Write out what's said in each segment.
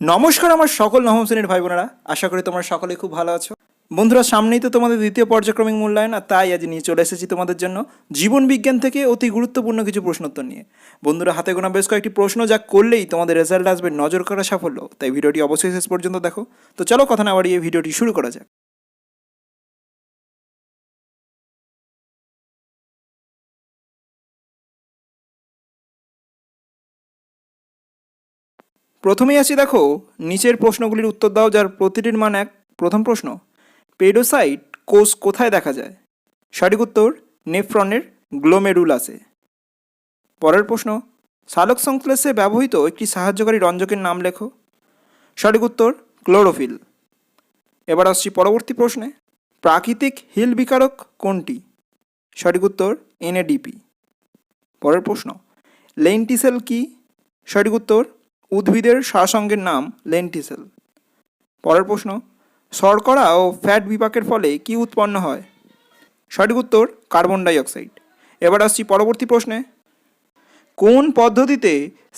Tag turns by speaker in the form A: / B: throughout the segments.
A: নমস্কার আমার সকল নবম শ্রেণির ভাই বোনেরা। আশা করি তোমরা সকলে খুব ভালো আছো। বন্ধুরা, সামনেই তো তোমাদের দ্বিতীয় পর্যায়ক্রমিক মূল্যায়ন, আর তাই আজ নিয়ে চলে এসেছি তোমাদের জন্য জীবন বিজ্ঞান থেকে অতি গুরুত্বপূর্ণ কিছু প্রশ্নোত্তর নিয়ে। বন্ধুরা, হাতে গোনা বেশ কয়েকটি প্রশ্ন, যা করলেই তোমাদের রেজাল্ট আসবে নজর করা সাফল্য। তাই ভিডিওটি অবশ্যই শেষ পর্যন্ত দেখো। তো চলো কথা না বাড়িয়ে ভিডিওটি শুরু করা যাক। প্রথমেই আসি দেখো, নিচের প্রশ্নগুলির উত্তর দাও, যার প্রতিটির মান এক। প্রথম প্রশ্ন, পেডোসাইট কোষ কোথায় দেখা যায়? সঠিক উত্তর, নেফ্রনের গ্লোমেরুলাসে পরের প্রশ্ন, সালোক সংশ্লেষে ব্যবহৃত একটি সাহায্যকারী রঞ্জকের নাম লেখো। সঠিক উত্তর, ক্লোরোফিল। এবার আসছি পরবর্তী প্রশ্নে, প্রাকৃতিক হিল বিকারক কোনটি? সঠিক উত্তর, এনএডিপি। পরের প্রশ্ন, লেন্টিসেল কি? সঠিক উত্তর উদ্ভিদের শ্বাসঙ্গের নাম লেন্টিসেল। পরের প্রশ্ন, শর্করা ও ফ্যাট বিপাকের ফলে কি উৎপন্ন হয়? সঠিক উত্তর, কার্বন ডাই অক্সাইড এবার আসছি পরবর্তী প্রশ্নে। কোন পদ্ধতিতে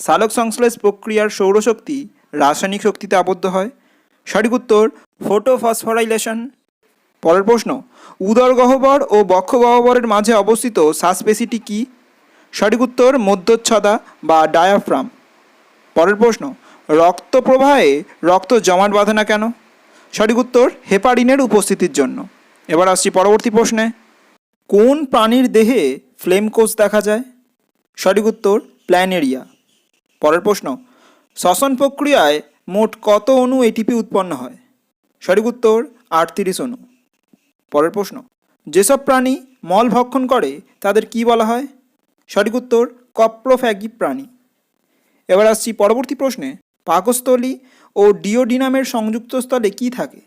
A: সালোক সংশ্লেষ প্রক্রিয়ার সৌরশক্তি রাসায়নিক শক্তিতে আবদ্ধ হয়? সঠিক উত্তর, ফোটোফসফোরাইলেশন। পরের প্রশ্ন, উদর গহ্বর ও বক্ষ গহ্বরের মাঝে অবস্থিত শ্বাসপেশিটি কি? সঠিক উত্তর, মধ্যচ্ছদা বা ডায়াফ্রাম। পরের প্রশ্ন, রক্ত প্রবাহে রক্ত জমাট বাঁধে না কেন? সঠিক উত্তর, হেপারিনের উপস্থিতির জন্য। এবার আসছি পরবর্তী প্রশ্নে। কোন প্রাণীর দেহে ফ্লেম কোষ দেখা যায়? সঠিক উত্তর, প্ল্যানেরিয়া। পরের প্রশ্ন, শ্বসন প্রক্রিয়ায় মোট কত অণু এটিপি উৎপন্ন হয়? সঠিক উত্তর, আটত্রিশ অণু। পরের প্রশ্ন, যেসব প্রাণী মল ভক্ষণ করে তাদের কি বলা হয়? সঠিক উত্তর কপ্রোফ্যাগি প্রাণী। এবার আসছি পরবর্তী প্রশ্নে। পাকস্থলী ও ডিওডিনামের সংযুক্ত স্থলে কী থাকে?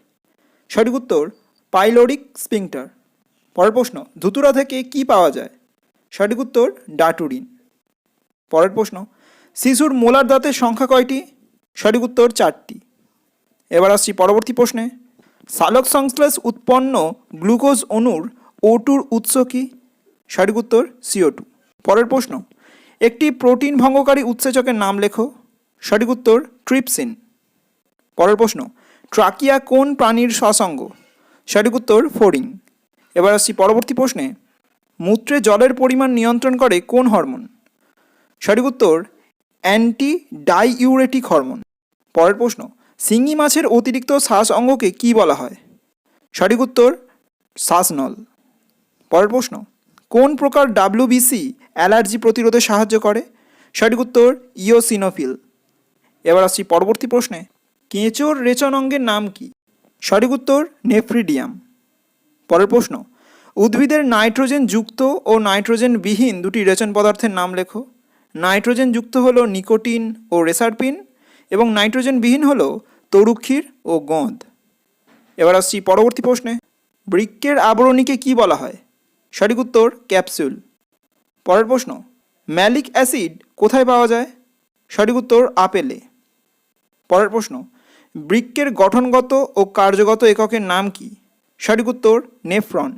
A: সঠিক উত্তর, পাইলোরিক স্পিংটার। পরের প্রশ্ন, ধুতুরা থেকে কি পাওয়া যায়? সঠিক উত্তর, ডাটুরিন। পরের প্রশ্ন, শিশুর মোলার দাঁতের সংখ্যা কয়টি? সঠিক উত্তর, চারটি। এবার আসছি পরবর্তী প্রশ্নে, সালোক সংশ্লেষ উৎপন্ন গ্লুকোজ অণুর ওটুর উৎস কি? সঠিক উত্তর সিও টু পরের প্রশ্ন একটি প্রোটিন ভঙ্গকারী উৎসেচকের নাম লেখো। সঠিক উত্তর, ট্রিপসিন। পরের প্রশ্ন, ট্রাকিয়া কোন প্রাণীর সসঙ্গ? সঠিক উত্তর ফোরিং এবার আসছি পরবর্তী প্রশ্নে, মূত্রে জলের পরিমাণ নিয়ন্ত্রণ করে কোন হরমোন? সঠিক উত্তর অ্যান্টি ডাইইউরেটিক হরমোন। পরের প্রশ্ন, শিঙি মাছের অতিরিক্ত শ্বাস অঙ্গকে কী বলা হয়? সঠিক উত্তর, শ্বাসনল। পরের প্রশ্ন, কোন প্রকার ডাব্লিউবিসি অ্যালার্জি প্রতিরোধে সাহায্য করে। সঠিক উত্তর ইওসিনোফিল এবার আসছি পরবর্তী প্রশ্নে। কেঁচোর রেচন অঙ্গের নাম কি? সঠিক উত্তর, নেফ্রিডিয়াম। পরের প্রশ্ন। উদ্ভিদের নাইট্রোজেন যুক্ত ও নাইট্রোজেন বিহীন দুটি রেচন পদার্থের নাম লেখো। নাইট্রোজেন যুক্ত হলো নিকোটিন ও রেসারপিন এবং নাইট্রোজেন বিহীন হলো তরুক্ষীর ও গোঁদ। এবার আসছি পরবর্তী প্রশ্নে। বৃক্কের আবরণীকে কি বলা হয়? সঠিক উত্তর, ক্যাপসুল। পরের প্রশ্ন, ম্যালিক অ্যাসিড কোথায় পাওয়া যায়? সঠিক উত্তর, আপেলে। পরের প্রশ্ন, বৃক্কের গঠনগত ও কার্যগত এককের নাম কি? সঠিক উত্তর, নেফ্রন।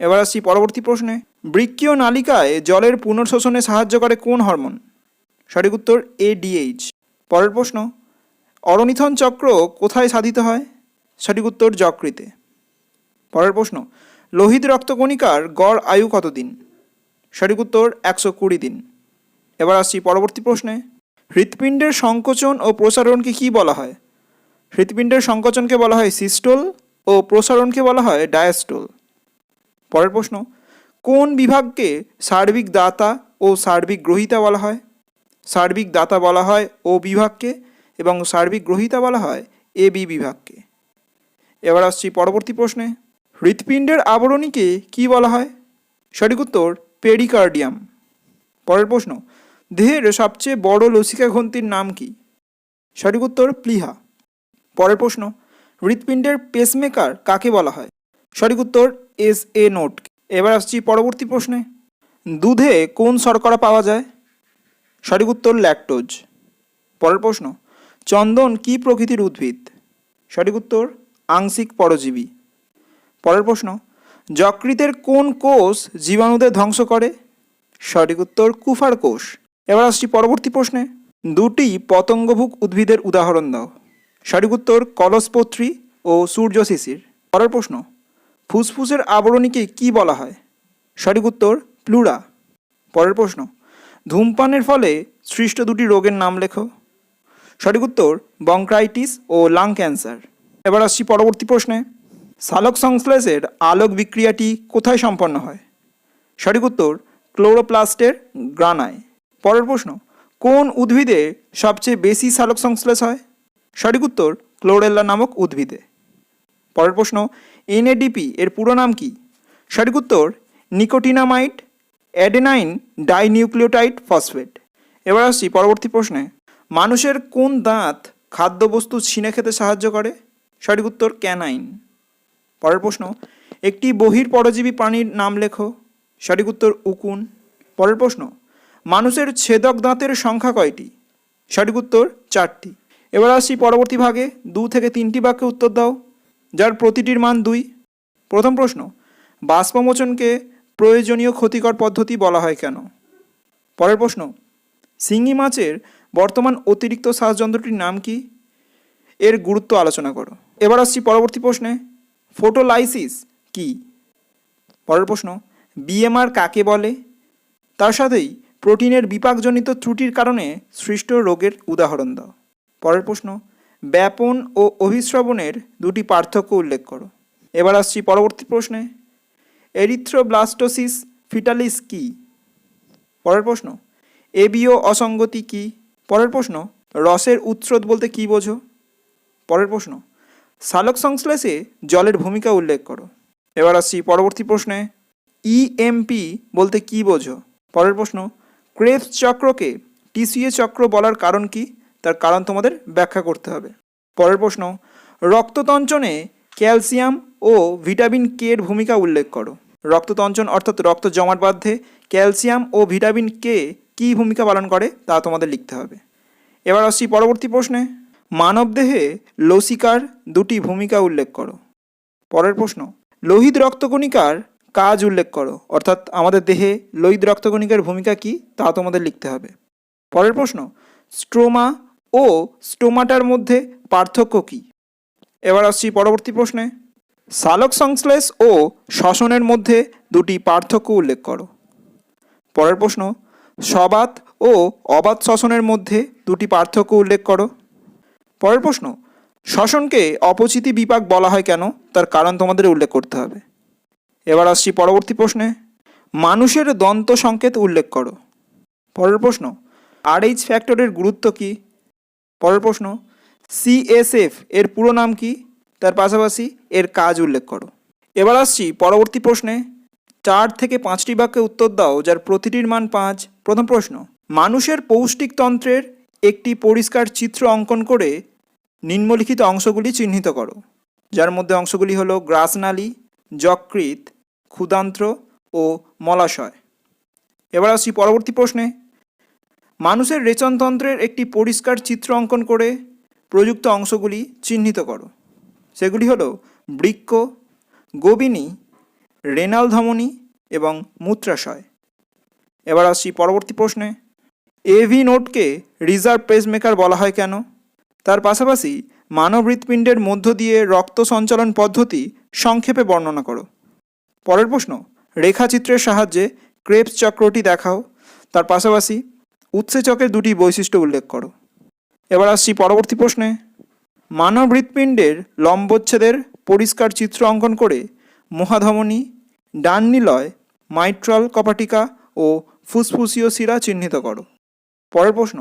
A: এবার আসছি পরবর্তী প্রশ্নে বৃক্কীয় নালিকায় জলের পুনর্শোষণে সাহায্য করে কোন হরমোন? সঠিক উত্তর, এডিএইচ। পরের প্রশ্ন অরনিথন চক্র কোথায় সাধিত হয়? সঠিক উত্তর, যকৃতে। পরের প্রশ্ন, লোহিত রক্তকণিকার গড় আয়ু কতদিন? সঠিক উত্তর একশো কুড়ি দিন। এবার আসছি পরবর্তী প্রশ্নে। হৃৎপিণ্ডের সংকোচন ও প্রসারণকে কি বলা হয়? হৃৎপিণ্ডের সংকোচনকে বলা হয় সিস্টোল ও প্রসারণকে বলা হয় ডায়াস্টোল। পরের প্রশ্ন, কোন বিভাগকে সার্বিক দাতা ও সার্বিক গ্রহিতা বলা হয়? সার্বিক দাতা বলা হয় ও বিভাগকে এবং সার্বিক গ্রহিতা বলা হয় এ বি বিভাগকে। এবার আসছি পরবর্তী প্রশ্নে। হৃৎপিণ্ডের আবরণীকে কি বলা হয়? সঠিক উত্তর পেরিকার্ডিয়াম পরের প্রশ্ন, দেহের সবচেয়ে বড় লসিকা গ্রন্থির নাম কি? সঠিক উত্তর, প্লিহা। পরের প্রশ্ন, হৃৎপিণ্ডের পেসমেকার কাকে বলা হয়? সঠিক উত্তর এস এ নোট এবার আসছি পরবর্তী প্রশ্নে। দুধে কোন শর্করা পাওয়া যায়? সঠিক উত্তর ল্যাকটোজ পরের প্রশ্ন, চন্দন কি প্রকৃতির উদ্ভিদ? সঠিক উত্তর, আংশিক পরজীবী। পরের প্রশ্ন যকৃতের কোন কোষ জীবাণুদের ধ্বংস করে? সঠিক উত্তর, কুফার কোষ। এবার আসছি পরবর্তী প্রশ্নে। দুটি পতঙ্গভুক উদ্ভিদের উদাহরণ দাও। সঠিক উত্তর, কলসপত্রী ও সূর্য শিশির। পরের প্রশ্ন, ফুসফুসের আবরণীকে কি বলা হয়? সঠিক উত্তর, প্লুরা। পরের প্রশ্ন, ধূমপানের ফলে সৃষ্ট দুটি রোগের নাম লেখো। সঠিক উত্তর, বংক্রাইটিস ও লাং ক্যান্সার। এবার আসছি পরবর্তী প্রশ্নে। সালোক সংশ্লেষের আলোক বিক্রিয়াটি কোথায় সম্পন্ন হয়? সঠিক উত্তর, ক্লোরোপ্লাস্টের গ্রানায়। পরের প্রশ্ন, কোন উদ্ভিদে সবচেয়ে বেশি সালোক সংশ্লেষ হয়? সঠিক উত্তর ক্লোরেল্লা নামক উদ্ভিদে। পরের প্রশ্ন, এনএডিপি এর পুরো নাম কি? সঠিক উত্তর, নিকোটিনামাইট অ্যাডেনাইন ডাইনিউক্লিওটাইড ফসফেট। এবার আসছি পরবর্তী প্রশ্নে, মানুষের কোন দাঁত খাদ্যবস্তু ছিনে খেতে সাহায্য করে? সঠিক উত্তর, ক্যানাইন। পরের প্রশ্ন, একটি বহির পরজীবী প্রাণীর নাম লেখো। সঠিক উত্তর উকুন। পরের প্রশ্ন, মানুষের ছেদক দাঁতের সংখ্যা কয়টি? সঠিক উত্তর চারটি। এবার আসছি পরবর্তী ভাগে, দু থেকে তিনটি বাক্যে উত্তর দাও, যার প্রতিটির মান দুই। প্রথম প্রশ্ন, বাষ্পমোচনকে প্রয়োজনীয় ক্ষতিকর পদ্ধতি বলা হয় কেন? পরের প্রশ্ন, শিঙি মাছের বর্তমান অতিরিক্ত শ্বাসযন্ত্রটির নাম কি? এর গুরুত্ব আলোচনা করো। এবার আসছি পরবর্তী প্রশ্নে ফোটোলাইসিস কি? পরের প্রশ্ন বিএমআর কাকে বলে? তার সাথেই প্রোটিনের বিপাকজনিত ত্রুটির কারণে সৃষ্ট রোগের উদাহরণ দাও। পরের প্রশ্ন, ব্যাপন ও অভিশ্রবণের দুটি পার্থক্য উল্লেখ করো। এবার আসছি পরবর্তী প্রশ্নে। এরিথ্রোব্লাস্টোসিস ফিটালিস কি? পরের প্রশ্ন, এবিও অসঙ্গতি কি? পরের প্রশ্ন, রসের উৎস্রোত বলতে কি বোঝো? পরের প্রশ্ন সালোক সংশ্লেষে জলের ভূমিকা উল্লেখ করো। এবার আসছি পরবর্তী প্রশ্নে। ইএমপি বলতে কি বোঝো? পরের প্রশ্ন ক্রেবস চক্রকে টিসিএ চক্র বলার কারণ কি? তার কারণ তোমাদের ব্যাখ্যা করতে হবে। পরের প্রশ্ন, রক্ততঞ্চনে ক্যালসিয়াম ও ভিটামিন কে এর ভূমিকা উল্লেখ করো। রক্ততঞ্চন অর্থাৎ রক্ত জমাট বাঁধে ক্যালসিয়াম ও ভিটামিন কে কী ভূমিকা পালন করে তা তোমাদের লিখতে হবে। এবার আসছি পরবর্তী প্রশ্নে। মানবদেহে লসিকার দুটি ভূমিকা উল্লেখ করো। পরের প্রশ্ন, লোহিত রক্তকণিকার কাজ উল্লেখ করো, অর্থাৎ আমাদের দেহে লোহিত রক্তকণিকার ভূমিকা কী, তা তোমাদের লিখতে হবে। পরের প্রশ্ন, স্ট্রোমা ও স্টোমাটার মধ্যে পার্থক্য কী? এবার আসছি পরবর্তী প্রশ্নে। সালোক সংশ্লেষ ও শ্বসনের মধ্যে দুটি পার্থক্য উল্লেখ করো। পরের প্রশ্ন সবাত ও অবাত শ্বসনের মধ্যে দুটি পার্থক্য উল্লেখ করো। পরের প্রশ্ন শ্বসনকে অপচিতি বিপাক বলা হয় কেন? তার কারণ তোমাদের উল্লেখ করতে হবে। এবার আসছি পরবর্তী প্রশ্নে, মানুষের দন্ত সংকেত উল্লেখ করো। পরের প্রশ্ন আরএইচ ফ্যাক্টরের গুরুত্ব কী? পরের প্রশ্ন সিএসএফ এর পুরো নাম কি? তার পাশাপাশি এর কাজ উল্লেখ করো। এবার আসছি পরবর্তী প্রশ্নে, চার থেকে পাঁচটি বাক্যে উত্তর দাও, যার প্রতিটির মান পাঁচ। প্রথম প্রশ্ন, মানুষের পৌষ্টিকতন্ত্রের একটি পরিষ্কার চিত্র অঙ্কন করে নিম্নলিখিত অংশগুলি চিহ্নিত করো, যার মধ্যে অংশগুলি হলো গ্রাসনালী যকৃত ক্ষুদান্ত্র ও মলাশয়। এবার আসছি পরবর্তী প্রশ্নে। মানুষের রেচনতন্ত্রের একটি পরিষ্কার চিত্র অঙ্কন করে প্রযুক্ত অংশগুলি চিহ্নিত করো। সেগুলি হলো বৃক্ক, গোবিনী রেনাল ধমনী এবং মূত্রাশয়। এবার আসছি পরবর্তী প্রশ্নে। এভি নোটকে রিজার্ভ পেসমেকার বলা হয় কেন? তার পাশাপাশি মানব হৃৎপিণ্ডের মধ্য দিয়ে রক্ত সঞ্চালন পদ্ধতি সংক্ষেপে বর্ণনা করো। পরের প্রশ্ন, রেখাচিত্রের সাহায্যে ক্রেপস চক্রটি দেখাও। তার পাশাপাশি উৎসেচকের দুটি বৈশিষ্ট্য উল্লেখ করো। এবার আসছি পরবর্তী প্রশ্নে। মানব হৃৎপিণ্ডের লম্বচ্ছেদের পরিষ্কার চিত্র অঙ্কন করে মহাধমনী, ডান্নিলয়, মাইট্রাল কপাটিকা ও ফুসফুসীয় শিরা চিহ্নিত করো। পরের প্রশ্ন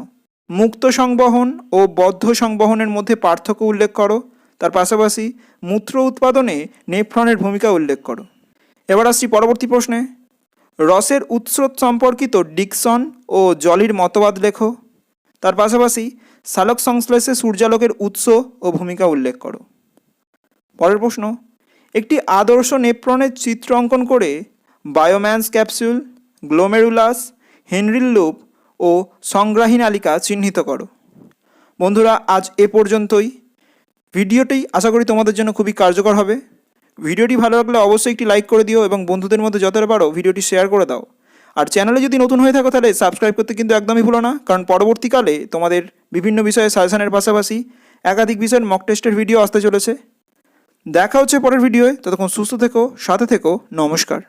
A: মুক্ত সংবহন ও বদ্ধ সংবহনের মধ্যে পার্থক্য উল্লেখ করো। তার পাশাপাশি মূত্র উৎপাদনে নেফ্রনের ভূমিকা উল্লেখ করো। এবার আসছি পরবর্তী প্রশ্নে। রসের উৎস্রোত সম্পর্কিত ডিকসন ও জলির মতবাদ লেখো। তার পাশাপাশি সালোক সংশ্লেষে সূর্যালোকের উৎস ও ভূমিকা উল্লেখ করো। পরের প্রশ্ন, একটি আদর্শ নেপ্রনের চিত্র অঙ্কন করে বায়োম্যান্স ক্যাপসুল, গ্লোমেরুলাস হেনরিল লুপ ও সংগ্রাহী নালিকা চিহ্নিত করো। বন্ধুরা, আজ এ পর্যন্তই। ভিডিওটি আশা করি তোমাদের জন্য খুবই কার্যকর হবে। ভিডিওটি ভালো লাগলে অবশ্যই একটি লাইক করে দিও এবং বন্ধুদের মধ্যে যতটা পারো ভিডিওটি শেয়ার করে দাও। আর চ্যানেলে যদি নতুন হয়ে থাকো তাহলে সাবস্ক্রাইব করতে কিন্তু একদমই ভুলো না, কারণ পরবর্তীকালে তোমাদের বিভিন্ন বিষয়ে সাজেশনের পাশাপাশি একাধিক বিষয়ের মক টেস্টের ভিডিও আসতে চলেছে। দেখা হচ্ছে পরের ভিডিওয়ে ততক্ষণ সুস্থ থেকো, সাথে থেকো। নমস্কার।